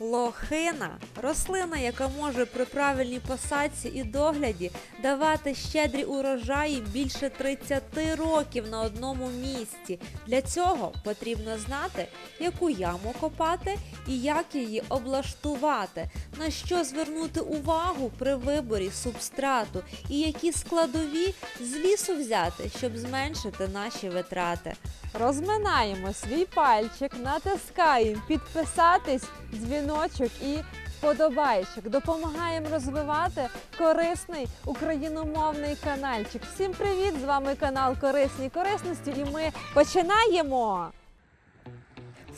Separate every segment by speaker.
Speaker 1: Лохина рослина, яка може при правильній посадці і догляді давати щедрі урожаї більше 30 років на одному місці. Для цього потрібно знати, яку яму копати і як її облаштувати, на що звернути увагу при виборі субстрату і які складові з лісу взяти, щоб зменшити наші витрати.
Speaker 2: Розминаємо свій пальчик, натискаємо підписатись, дзвіночок і вподобайчик. Допомагаємо розвивати корисний україномовний каналчик. Всім привіт! З вами канал Корисні корисності і ми починаємо!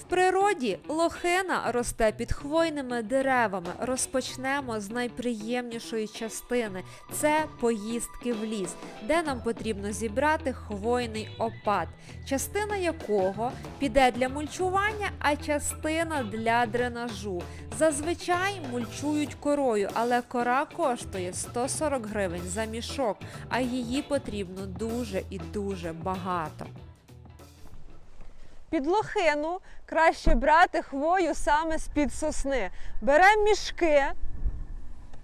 Speaker 1: В природі лохина росте під хвойними деревами. Розпочнемо з найприємнішої частини це поїздки в ліс, де нам потрібно зібрати хвойний опад, частина якого піде для мульчування, а частина для дренажу. Зазвичай мульчують корою, але кора коштує 140 гривень за мішок, а її потрібно дуже і дуже багато.
Speaker 2: Під лохину краще брати хвою саме з-під сосни. Беремо мішки,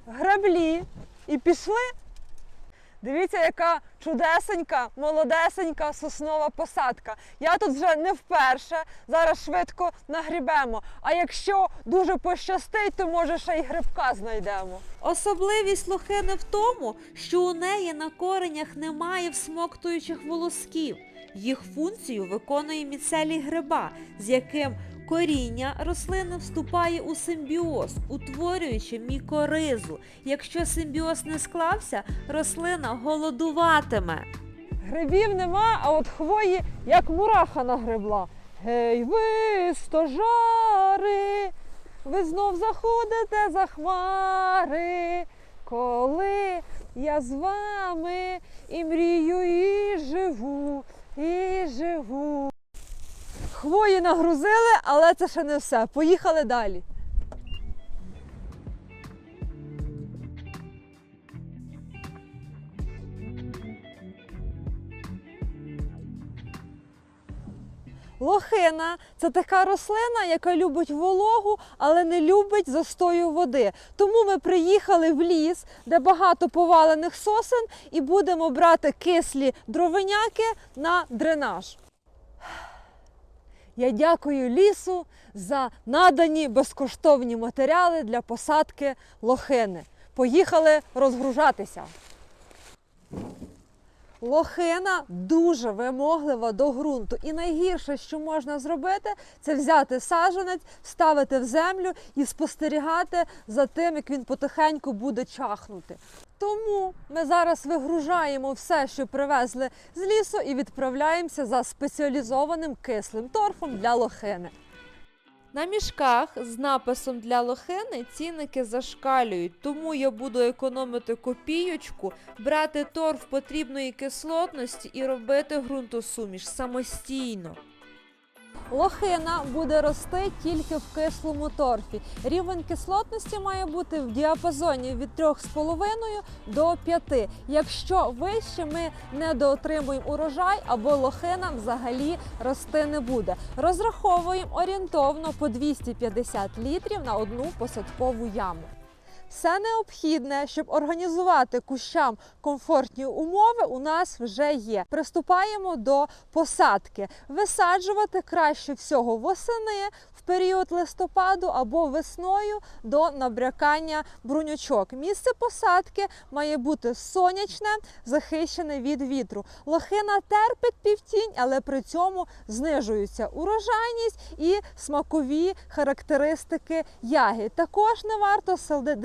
Speaker 2: граблі і пішли. Дивіться, яка чудесенька, молодесенька соснова посадка. Я тут вже не вперше. Зараз швидко нагрібемо. А якщо дуже пощастить, то може ще й грибка знайдемо.
Speaker 1: Особливість лохини в тому, що у неї на коренях немає всмоктуючих волосків. Їх функцію виконує міцелій гриба, з яким коріння рослини вступає у симбіоз, утворюючи мікоризу. Якщо симбіоз не склався, рослина голодуватиме.
Speaker 2: Грибів нема, а от хвої як мураха нагребла. Гей, ви стожари, ви знов заходите за хмари, коли я з вами і мрію, і живу, і живу. Хвої нагрузили, але це ще не все. Поїхали далі. Лохина це така рослина, яка любить вологу, але не любить застою води. Тому ми приїхали в ліс, де багато повалених сосен, і будемо брати кислі дровиняки на дренаж. Я дякую лісу за надані безкоштовні матеріали для посадки лохини. Поїхали розгружатися. Лохина дуже вимоглива до ґрунту. І найгірше, що можна зробити, це взяти саджанець, вставити в землю і спостерігати за тим, як він потихеньку буде чахнути. Тому ми зараз вигружаємо все, що привезли з лісу, і відправляємося за спеціалізованим кислим торфом для лохини.
Speaker 1: На мішках з написом для лохини цінники зашкалюють, тому я буду економити копійочку, брати торф потрібної кислотності і робити ґрунтосуміш самостійно.
Speaker 2: Лохина буде рости тільки в кислому торфі. Рівень кислотності має бути в діапазоні від 3,5 до 5. Якщо вище ми недоотримуємо урожай або лохина взагалі рости не буде. Розраховуємо орієнтовно по 250 літрів на одну посадкову яму. Все необхідне, щоб організувати кущам комфортні умови, у нас вже є. Приступаємо до посадки. Висаджувати краще всього восени в період листопаду або весною до набрякання брунючок. Місце посадки має бути сонячне, захищене від вітру. Лохина терпить півтінь, але при цьому знижується урожайність і смакові характеристики ягід. Також не варто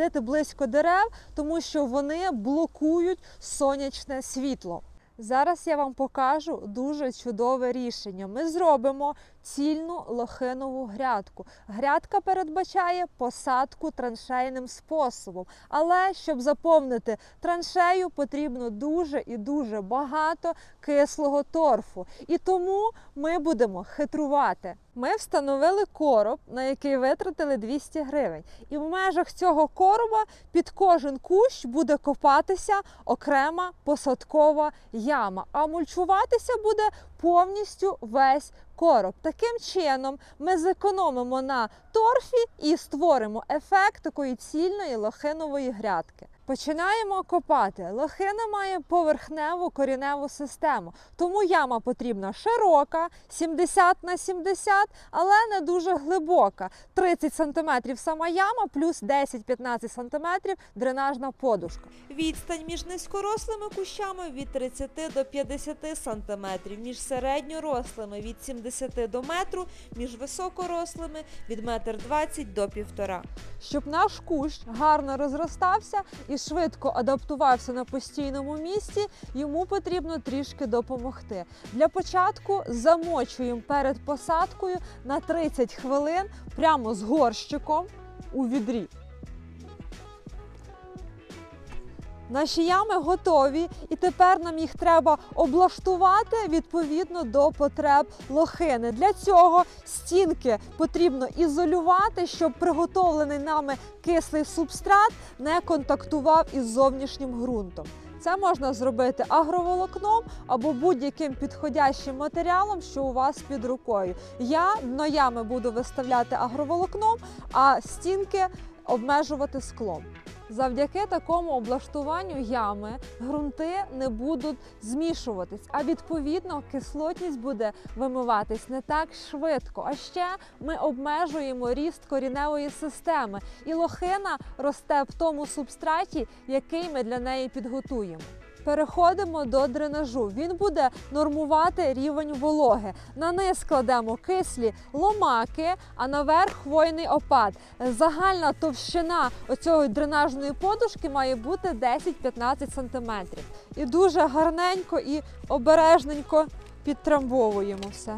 Speaker 2: садити близько дерев, тому що вони блокують сонячне світло. Зараз я вам покажу дуже чудове рішення. Ми зробимо цільну лохинову грядку. Грядка передбачає посадку траншейним способом. Але щоб заповнити траншею, потрібно дуже і дуже багато кислого торфу. І тому ми будемо хитрувати. Ми встановили короб, на який витратили 200 гривень. І в межах цього короба під кожен кущ буде копатися окрема посадкова яма, а мульчуватися буде повністю весь короб. Таким чином ми зекономимо на торфі і створимо ефект такої цільної лохинової грядки. Починаємо копати. Лохина має поверхневу коріневу систему, тому яма потрібна широка, 70 на 70, але не дуже глибока. 30 см сама яма, плюс 10-15 см дренажна подушка.
Speaker 1: Відстань між низькорослими кущами від 30 до 50 см, між середньорослими від 70 до метру, між високорослими від 1,20 м до 1,5
Speaker 2: Щоб наш кущ гарно розростався і швидко адаптувався на постійному місці, йому потрібно трішки допомогти. Для початку замочуємо перед посадкою на 30 хвилин прямо з горщиком у відрі. Наші ями готові, і тепер нам їх треба облаштувати відповідно до потреб лохини. Для цього стінки потрібно ізолювати, щоб приготовлений нами кислий субстрат не контактував із зовнішнім ґрунтом. Це можна зробити агроволокном або будь-яким підходящим матеріалом, що у вас під рукою. Я дно ями буду виставляти агроволокном, а стінки обмежувати склом. Завдяки такому облаштуванню ями ґрунти не будуть змішуватись, а відповідно кислотність буде вимиватись не так швидко. А ще ми обмежуємо ріст коріневої системи, і лохина росте в тому субстраті, який ми для неї підготуємо. Переходимо до дренажу. Він буде нормувати рівень вологи. На низ кладемо кислі ломаки, а наверх хвойний опад. Загальна товщина оцього дренажної подушки має бути 10-15 см. І дуже гарненько і обережненько підтрамбовуємо все.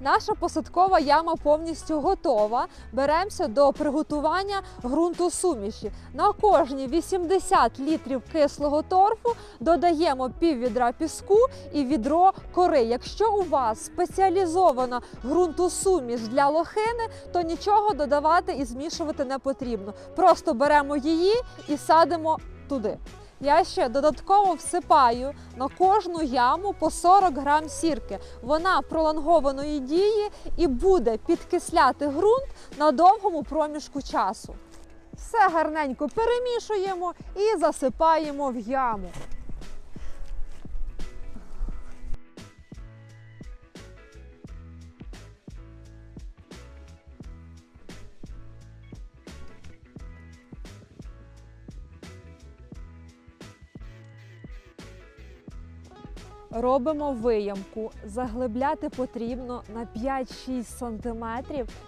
Speaker 2: Наша посадкова яма повністю готова. Беремося до приготування ґрунту суміші. На кожні 80 літрів кислого торфу додаємо пів відра піску і відро кори. Якщо у вас спеціалізована ґрунтосуміш для лохини, то нічого додавати і змішувати не потрібно. Просто беремо її і садимо туди. Я ще додатково всипаю на кожну яму по 40 грам сірки. Вона пролонгованої дії і буде підкисляти ґрунт на довгому проміжку часу. Все гарненько перемішуємо і засипаємо в яму. Робимо виямку. Заглибляти потрібно на 5-6 см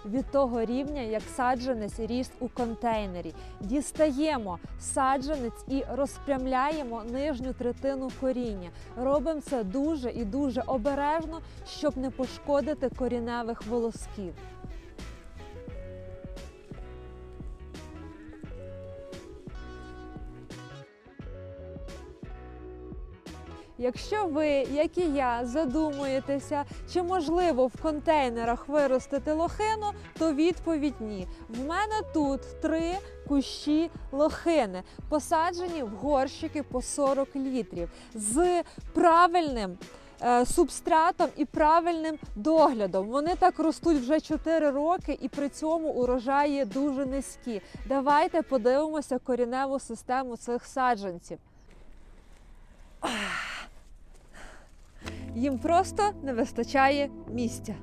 Speaker 2: від того рівня, як саджанець ріс у контейнері. Дістаємо саджанець і розпрямляємо нижню третину коріння. Робимо це дуже і дуже обережно, щоб не пошкодити коріневих волосків. Якщо ви, як і я, задумуєтеся, чи можливо в контейнерах виростити лохину, то відповідь ні. В мене тут три кущі лохини, посаджені в горщики по 40 літрів з правильним. е, Субстратом і правильним доглядом. Вони так ростуть вже 4 роки, і при цьому урожаї дуже низькі. Давайте подивимося коріневу систему цих саджанців. Їм просто не вистачає місця.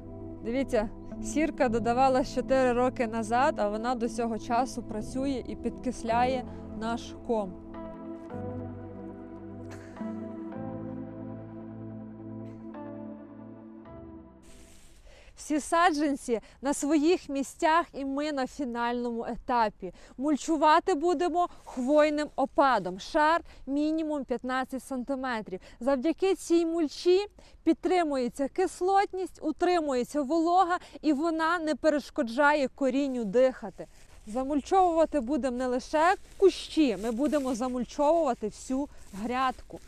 Speaker 2: Дивіться, сірка додавалась 4 роки назад, а вона до цього часу працює і підкисляє наш ком. Всі саджанці на своїх місцях, і ми на фінальному етапі. Мульчувати будемо хвойним опадом. Шар мінімум 15 см. Завдяки цій мульчі підтримується кислотність, утримується волога і вона не перешкоджає корінню дихати. Замульчовувати будемо не лише кущі, ми будемо замульчовувати всю грядку.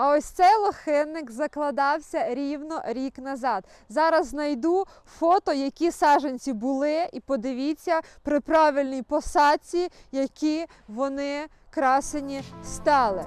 Speaker 2: А ось цей лохинник закладався рівно рік назад. Зараз знайду фото, які саджанці були, і подивіться при правильній посадці, які вони красені стали.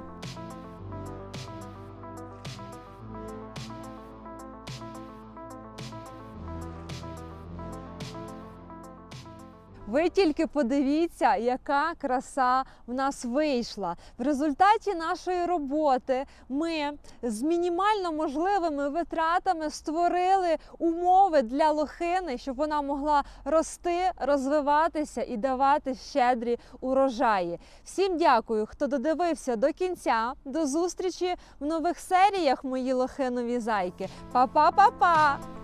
Speaker 2: Ви тільки подивіться, яка краса в нас вийшла. В результаті нашої роботи ми з мінімально можливими витратами створили умови для лохини, щоб вона могла рости, розвиватися і давати щедрі урожаї. Всім дякую, хто додивився до кінця. До зустрічі в нових серіях, мої лохинові зайки. Па-па-па-па!